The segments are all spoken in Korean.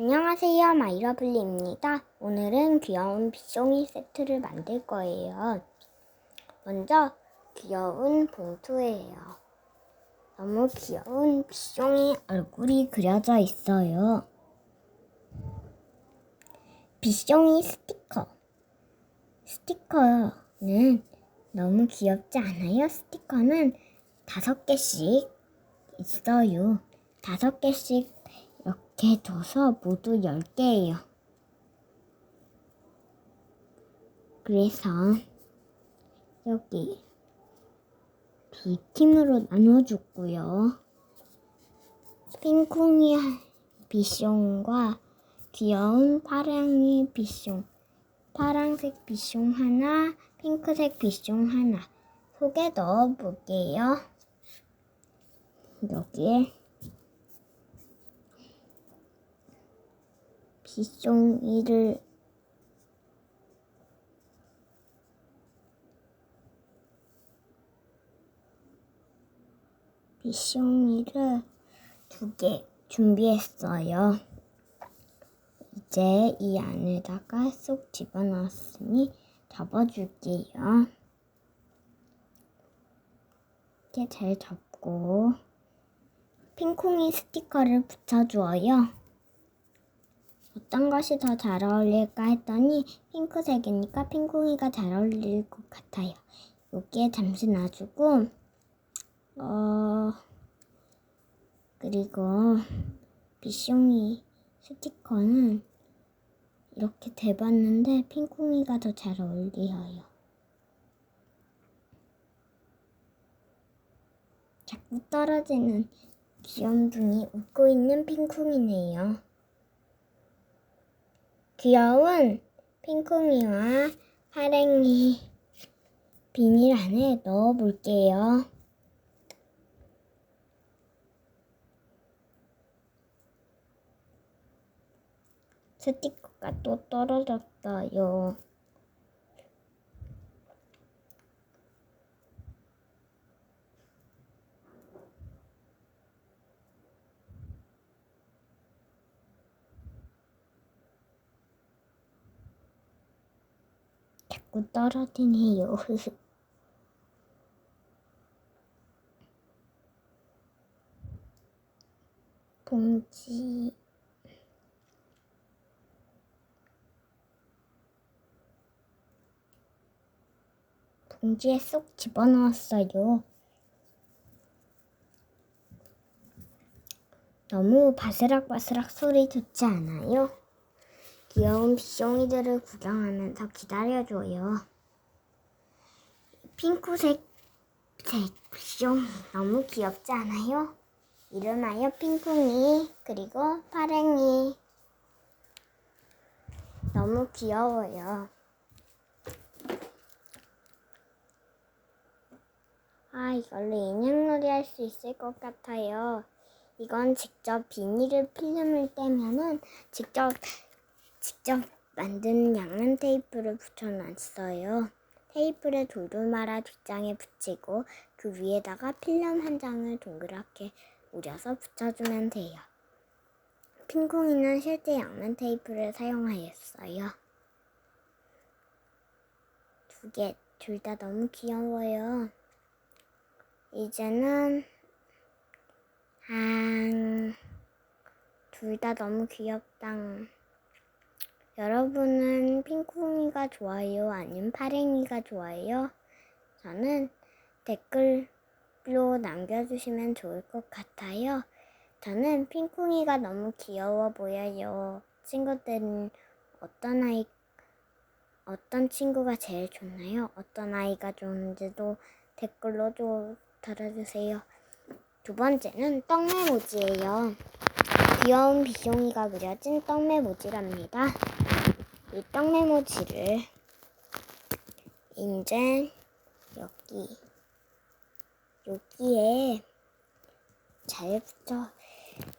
안녕하세요. 마이러블리입니다. 오늘은 귀여운 빗송이 세트를 만들 거예요. 먼저 귀여운 봉투예요. 너무 귀여운 빗송이 얼굴이 그려져 있어요. 빗송이 스티커. 스티커는 너무 귀엽지 않아요? 스티커는 다섯 개씩 있어요. 다섯 개씩 이렇게 둬서 모두 10개예요. 그래서 여기 두 팀으로 나눠줬고요. 핑콩이 비숑과 귀여운 파랑이 비숑, 파랑색 비숑 하나, 핑크색 비숑 하나 속에 넣어볼게요. 여기에 빗송이를 빗송이를 두 개 준비했어요. 이제 이 안에다가 쏙 집어넣었으니 접어줄게요. 이렇게 잘 접고 핑콩이 스티커를 붙여주어요. 어떤 것이 더 잘 어울릴까 했더니 핑크색이니까 핑콩이가 잘 어울릴 것 같아요. 여기에 잠시 놔주고 어 그리고 비숑이 스티커는 이렇게 대봤는데 핑콩이가 더 잘 어울려요. 자꾸 떨어지는 귀염둥이 웃고 있는 핑콩이네요. 귀여운 핑콩이와 파랭이 비닐 안에 넣어 볼게요. 스티커가 또 떨어졌어요. 자꾸 떨어지네요. 봉지 봉지에 쏙 집어넣었어요. 너무 바스락바스락 소리 좋지 않아요? 귀여운 빗송이들을 구경하면서 기다려줘요. 핑크색 색 빗송 너무 귀엽지 않아요? 이름하여 핑콩이 그리고 파랭이 너무 귀여워요. 아 이걸로 인형놀이 할 수 있을 것 같아요. 이건 직접 비닐을 필름을 떼면은 직접 직접 만든 양면 테이프를 붙여놨어요. 테이프를 돌돌 말아 뒷장에 붙이고 그 위에다가 필름 한 장을 동그랗게 우려서 붙여주면 돼요. 핑콩이는 실제 양면 테이프를 사용하였어요. 두 개, 둘 다 너무 귀여워요. 이제는 한, 둘 다 너무 귀엽다. 여러분은 핑콩이가 좋아요? 아니면 파랭이가 좋아요? 저는 댓글로 남겨주시면 좋을 것 같아요. 저는 핑콩이가 너무 귀여워 보여요. 친구들은 어떤 아이, 어떤 친구가 제일 좋나요? 어떤 아이가 좋은지도 댓글로 좀 달아주세요. 두 번째는 떡메모지예요. 귀여운 비숑이가 그려진 떡메모지랍니다. 이 떡메모지를 이제 여기 여기에 잘 붙여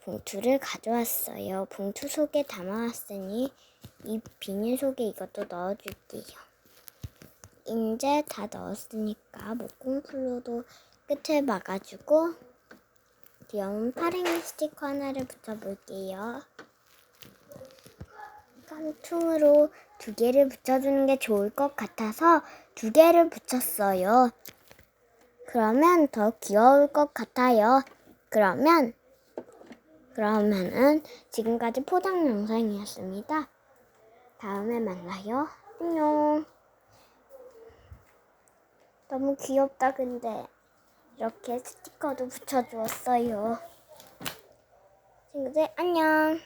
봉투를 가져왔어요. 봉투 속에 담아왔으니 이 비닐 속에 이것도 넣어줄게요. 이제 다 넣었으니까 목공풀로도 끝을 막아주고 귀여운 파랭이 스티커 하나를 붙여볼게요. 깡통으로 두 개를 붙여주는 게 좋을 것 같아서 두 개를 붙였어요. 그러면 더 귀여울 것 같아요. 그러면 그러면은 지금까지 포장 영상이었습니다. 다음에 만나요. 안녕. 너무 귀엽다 근데 이렇게 스티커도 붙여주었어요. 친구들 안녕.